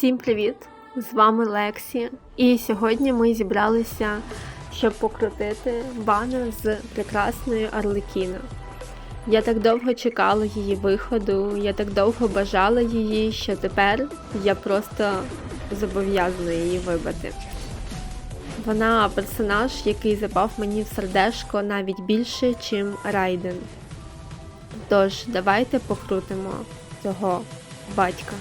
Всім привіт! З вами Лексі. І сьогодні ми зібралися, щоб покрутити банер з прекрасною Арлекіно. Я так довго чекала її виходу, я так довго бажала її, що тепер я просто зобов'язана її вибити. Вона персонаж, який запав мені в сердешко навіть більше, чим Райден. Тож, давайте покрутимо цього батька.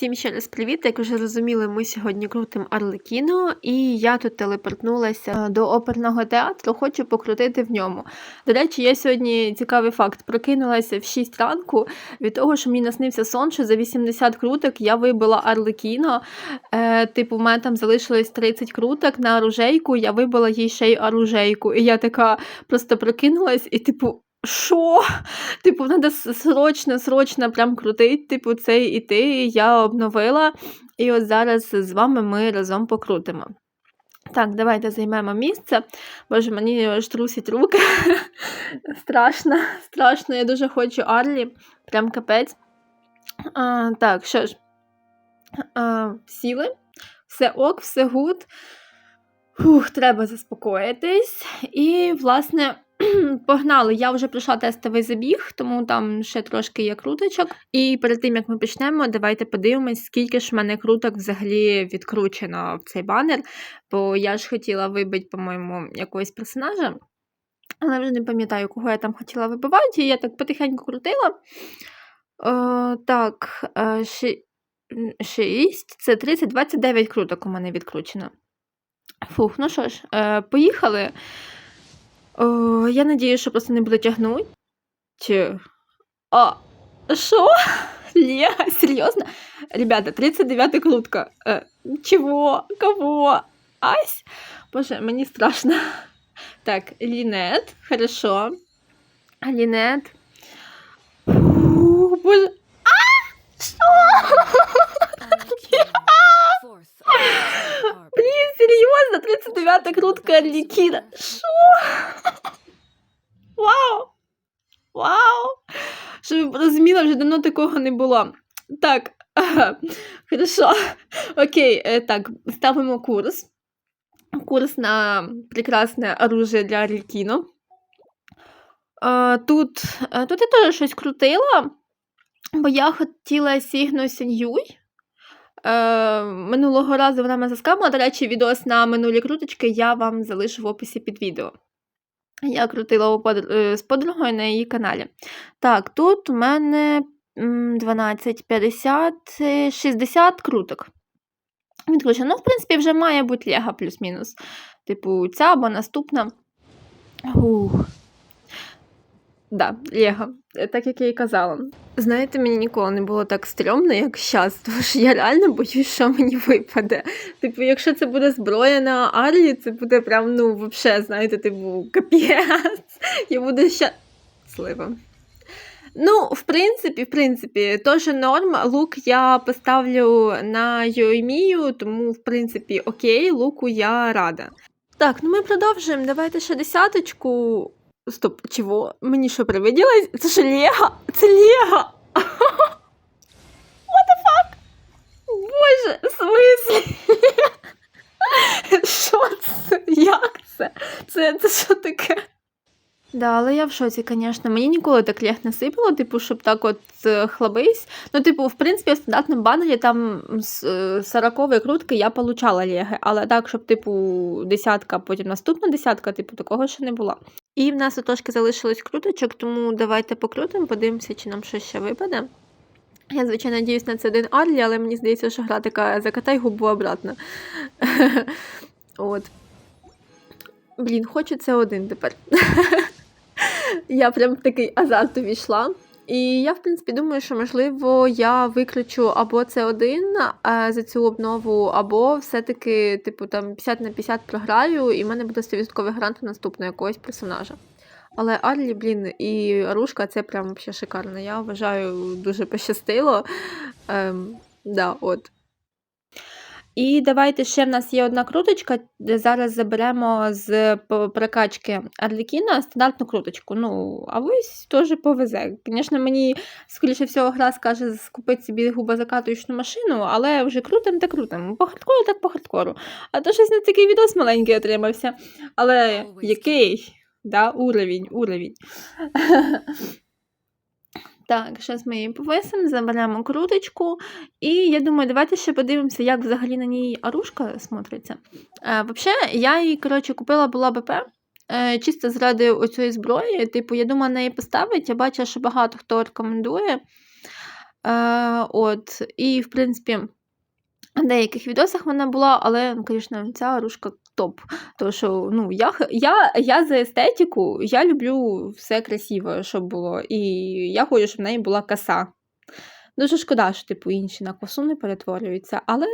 Всім ще раз привіт. Як вже зрозуміли, ми сьогодні крутимо Арлекіно, і я тут телепортнулася до оперного театру, хочу покрутити в ньому. До речі, я сьогодні цікавий факт. Прокинулася в 6 ранку від того, що мені наснився сон, що за 80 круток я вибила Арлекіно. Е, типу, в мене там залишилось 30 круток на оружейку, я вибила їй ще й оружейку. І я така просто прокинулась і, типу. Що? Типу, треба срочно, срочно прям крутить, типу, цей іти. Я обновила. І от зараз з вами ми разом покрутимо. Так, давайте займемо місце. Боже, мені аж трусять руки. страшно, страшно. Я дуже хочу Арлі. Прям капець. А, Так, що ж, а, сіли, все ок, все гуд. Фух, треба заспокоїтись. І, власне. Погнали, я вже пройшла тестовий забіг, тому там ще трошки є круточок. І перед тим як ми почнемо, давайте подивимось, скільки ж в мене круток взагалі відкручено в цей банер. Бо я ж хотіла вибити, по-моєму, якогось персонажа. Але вже не пам'ятаю, кого я там хотіла вибивати, і я так потихеньку крутила. О, так, 6, це 30, 29 круток у мене відкручено. Фух, ну що ж, е, поїхали. Я надію, що просто не буду тягнути. А, що? Лего? Серйозно? Ребята, 39 крутка. Э, чего? Кого? Ась? Боже, мені страшно. Так, Лінет, хорошо. Лінет. Фу, Боже. А! Що? Блін, серйозно, 39 крутка Арлекіна. Що? Вау! Вау! Щоб ви розуміли, вже давно такого не було. Так, ага. хорошо. Окей, е, так, ставимо курс. Курс на прекрасне оружие для Арлекіно. Тут, тут я теж щось крутила, бо я хотіла Сігну Сіньюй. Е, минулого разу вона мене заскамила. До речі, відос на минулі круточки я вам залишу в описі під відео. Я крутила з подругою на її каналі. Так, тут у мене 12, 50, 60 круток. Відключено. Ну, в принципі, вже має бути Лего плюс-мінус. Типу, ця або наступна. Ух. Да, Лего, так як я і казала. Знаєте, мені ніколи не було так стрьомно, як зараз, тому що я реально боюсь, що мені випаде. Типу, якщо це буде зброя на Арлі, це буде прям, ну, взагалі, знаєте, типу, капець. Я буду щаслива. Ну, в принципі, в принципі, теж норм. Лук я поставлю на Йоймію, тому, в принципі, окей, луку я рада. Так, ну ми продовжуємо. Давайте ще десяточку. Стоп, чого? Мені що привиділось? Це ж Лего? Це Лего! What the fuck? Боже, в смислі? Що це? Як це? Це, це що таке? Да, але я в шоці, звісно. Мені ніколи так лег не сипало, типу, щоб так от е, хлабись. Ну, типу, в принципі, в стандартному банері там з 40 крутки я получала леги, але так, щоб, типу, десятка, потім наступна десятка, типу, такого ще не було. І в нас трошки залишилось круточок, тому давайте покрутимо, подивимося, чи нам щось ще випаде. Я, звичайно, надіюсь на це один Арлі, але мені здається, що гра така закатай губу обратно. От. Блін, хочу це один тепер. Я прям в такий азарт увійшла. І я, в принципі, думаю, що, можливо, я виключу або це один за цю обнову, або все-таки, типу, там 50 на 50 програю, і в мене буде 100% грант наступного якогось персонажа. Але Арлі, блін, і Рушка це прям взагалі шикарно. Я вважаю, дуже пощастило. Ем, да, от. І давайте ще в нас є одна круточка, де зараз заберемо з прокачки Арлекіна стандартну круточку. Ну, а ось теж повезе. Звісно, мені, скоріше всього, гра скаже скупити собі губозакатуючну машину, але вже крутим та крутим. По хардкору так по хардкору. А то щось не такий відос маленький отримався. Але який? Да, уровень, уровень. Так, зараз ми її повисимо, заберемо круточку. І я думаю, давайте ще подивимося, як взагалі на ній арушка смотриться. Е, Взагалі, я її, коротше, купила була БП. е, Чисто заради оцієї зброї. Типу, я думаю, неї поставить. Я бачила, що багато хто рекомендує. Е, от, і, в принципі, в деяких відосах вона була, але, ну, звісно, ця оружка топ. Тому що ну, я, я, я за естетику, я люблю все красиво, щоб було. І я хочу, щоб в неї була коса. Дуже шкода, що типу, інші на косу не перетворюються, але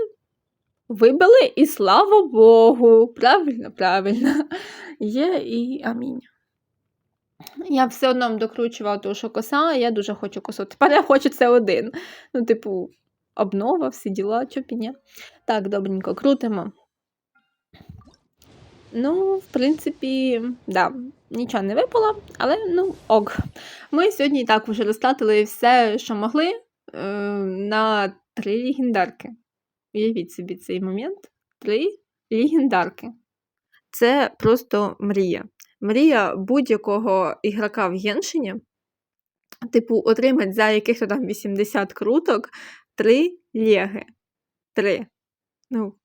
вибили і слава Богу. Правильно, правильно. Є і амінь. Я все одно докручувала того, що коса, я дуже хочу косу. Тепер я хочу це один. Ну, типу, обнова, всі діла, чопі, ні. Так, добренько, крутимо. Ну, в принципі, да, нічого не випало, але ну ок. Ми сьогодні так вже розтратили все, що могли, е, на три легендарки. Уявіть собі цей момент. Три легендарки. Це просто мрія. Мрія будь-якого ігрока в Геншині. Типу, отримати за яких-то там 80 круток три леги. Три. Ну,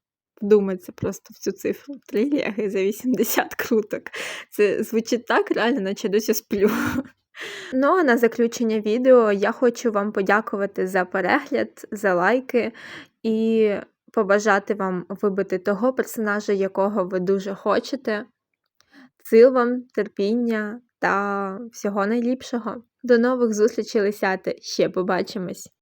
вдуматься просто в цю цифру. Три леги за 80 круток. Це звучить так, реально, наче досі сплю. Ну, а на заключення відео я хочу вам подякувати за перегляд, за лайки і побажати вам вибити того персонажа, якого ви дуже хочете. Сил вам, терпіння та всього найліпшого. До нових зустрічей, лисяти. Ще побачимось!